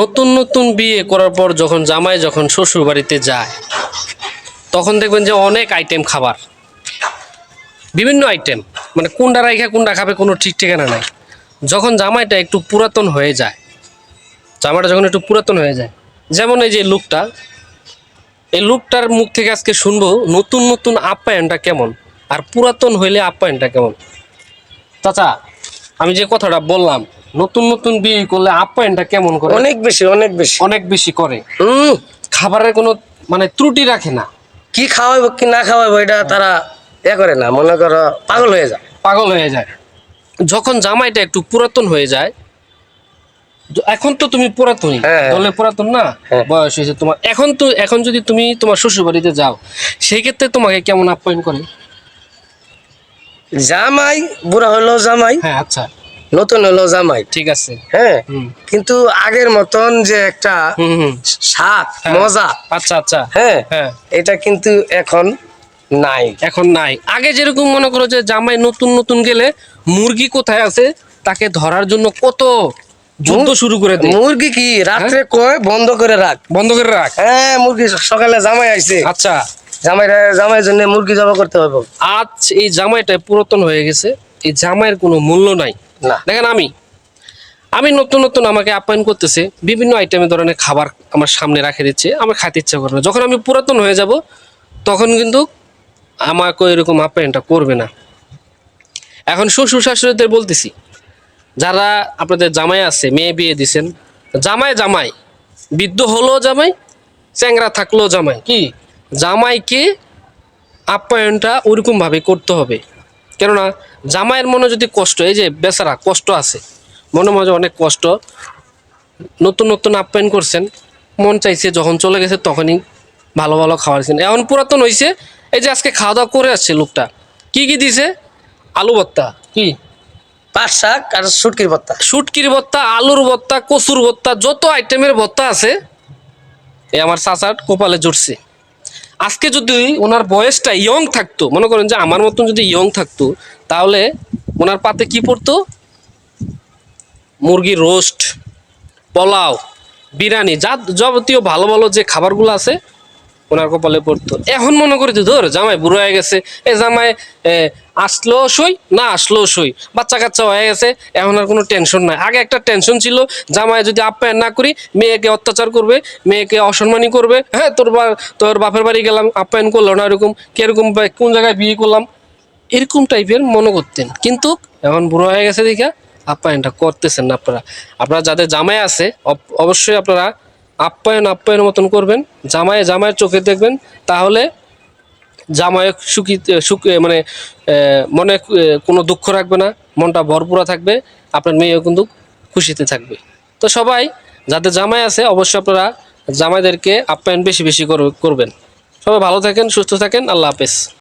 নতুন নতুন বিয়ে করার পর যখন জামাই যখন শ্বশুর বাড়িতে যায়, তখন দেখবেন যে অনেক আইটেম খাবার। বিভিন্ন আইটেম মানে কোনটা রাইখা কোনটা খাবে কোনো ঠিক ঠিকানা নাই। যখন জামাইটা একটু পুরাতন হয়ে যায়, জামাইটা যখন একটু পুরাতন হয়ে যায়, যেমন এই যে লুকটা এই লুকটার মুখ থেকে আজকে শুনব নতুন নতুন আপ্যায়নটা কেমন, আর পুরাতন হইলে আপ্যায়নটা কেমন। চাচা, আমি যে কথাটা বললাম নতুন নতুন বিয়ে করলে আপ্যায়নটা কেমন করে? অনেক বেশি অনেক বেশি। অনেক বেশি করে। হুম। খাবারের কোনো মানে ত্রুটি রাখে না। কি খাওয়াইবো কি না খাওয়াইবো এটা তারা এ করে না। মনে করো পাগল হয়ে যায়। পাগল হয়ে যায়। যখন জামাইটা একটু পুরাতন হয়ে যায় এখন তো তুমি পুরাতনই। হ্যাঁ। দলে পুরাতন না? হ্যাঁ। বয়স হয়েছে তোমার। এখন তো এখন যদি তুমি তোমার শ্বশুর বাড়িতে যাও সেই ক্ষেত্রে তোমাকে কেমন আপ্যায়ন করে? জামাই বুড়া হলো জামাই। হ্যাঁ আচ্ছা। নতুন হলো জামাই। ঠিক আছে। হ্যাঁ? কিন্তু আগের মতন যে একটা স্বাদ হ্যাঁ। মজা। আচ্ছা আচ্ছা। হ্যাঁ? হ্যাঁ। এটা কিন্তু এখন নাই। এখন নাই। আগে যেরকম মনে করো যে জামাই নতুন নতুন গেলে মুরগি কোথায় আছে তাকে ধরার জন্য কত যুদ্ধ শুরু করে দেয় মুরগি কি রাত্রে হ্যাঁ? কয়? বন্ধ করে রাখ। বন্ধ করে রাখ। হ্যাঁ মুরগি সকালে জামাই আইছে। আচ্ছা। জামাই জামাইয়ের জন্য মুরগি জবা করতে হবে। আজ এই জামাইটা পুরাতন হয়ে গেছে। এই জামাইয়ের কোনো মূল্য নাই। না। দেখেন আমি। আমি নতুন নতুন আমাকে আপ্যায়ন করতেছে, বিভিন্ন আইটেমের ধরনের খাবার আমার সামনে রাখে দিচ্ছে, আমার খাইতে ইচ্ছা করবে যখন আমি পুরাতন হয়ে যাব, তখন কিন্তু আমাকে এরকম আপ্যায়নটা করবে না। এখন শ্বশুর শাশুড়িদের বলতেছি, যারা আপনাদের জামাই আছে, মেয়ে বিয়ে দিছেন, জামাই জামাই, বৃদ্ধ হলো জামাই, চ্যাংরা থাকল জামাই, কি? জামাইকে আপ্যায়নটা ওরকমভাবে করতে হবে। কেননা জামাইয়ের মনে যদি কষ্ট এই যে বেচারা কষ্ট আছে মনে মাঝে অনেক কষ্ট নতুন নতুন আপ্যায়ন করছেন মন চাইছে যখন চলে গেছে তখনই ভালো ভালো খাবার দিচ্ছেন এখন পুরাতন হয়েছে এই যে আজকে খাওয়া দাওয়া করে আসছে লোকটা কি কি দিছে? আলু ভর্তা কি? পাট শাক আর সুটকির ভর্তা। শুটকির ভর্তা আলুর ভর্তা কচুর ভর্তা যত আইটেমের ভর্তা আছে এ আমার চাচার কপালে জুটছে। আজকে যদি ওনার বয়সটা ইয়ং থাকতো, মনে করেন যে আমার মতন যদি ইয়ং থাকতো, তাহলে ওনার পাতে কি পড়তো? মুরগির রোস্ট, পোলাও, বিরিয়ানি যা যাবতীয় ভালো ভালো যে খাবারগুলো আছে ওনার কপালে পড়তো। এখন মনে করি তো ধর জামাই বুড়ো হয়ে গেছে। এ জামাই এ, আসলেও সই না আসলেও সই? বাচ্চা কাচ্চা হয়ে গেছে এখন আর কোনো টেনশন নাই। আগে একটা টেনশন ছিল জামাই যদি আপ্যায়ন না করি মেয়েকে অত্যাচার করবে মেয়েকে অসম্মানী করবে। হ্যাঁ তোর বা তোর বাপের বাড়ি গেলাম আপ্যায়ন করল না এরকম কীরকম কোন জায়গায় বিয়ে করলাম এরকম টাইপের মনে করতেন। কিন্তু এখন বুড়ো হয়ে গেছে দেখা আপ্যায়নটা করতেছেন না আপনারা। আপনারা যাদের জামাই আছে অব- অবশ্যই আপনারা আপ্যায়ন, আপ্যায়নের মতন করবেন জামাই জামাইয়ের চোখে দেখবেন, তাহলে জামাই সুখী সুখ মানে মনে কোনো দুঃখ রাখবে না, মনটা ভরপুরা থাকবে, আপনার মেয়েও কিন্তু খুশিতে থাকবে। তো সবাই যাদের জামাই আছে, অবশ্যই আপনারা জামাইদেরকে আপ্যায়ন বেশি বেশি করবে- করবেন। সবাই ভালো থাকেন, সুস্থ থাকেন, আল্লাহ হাফেজ।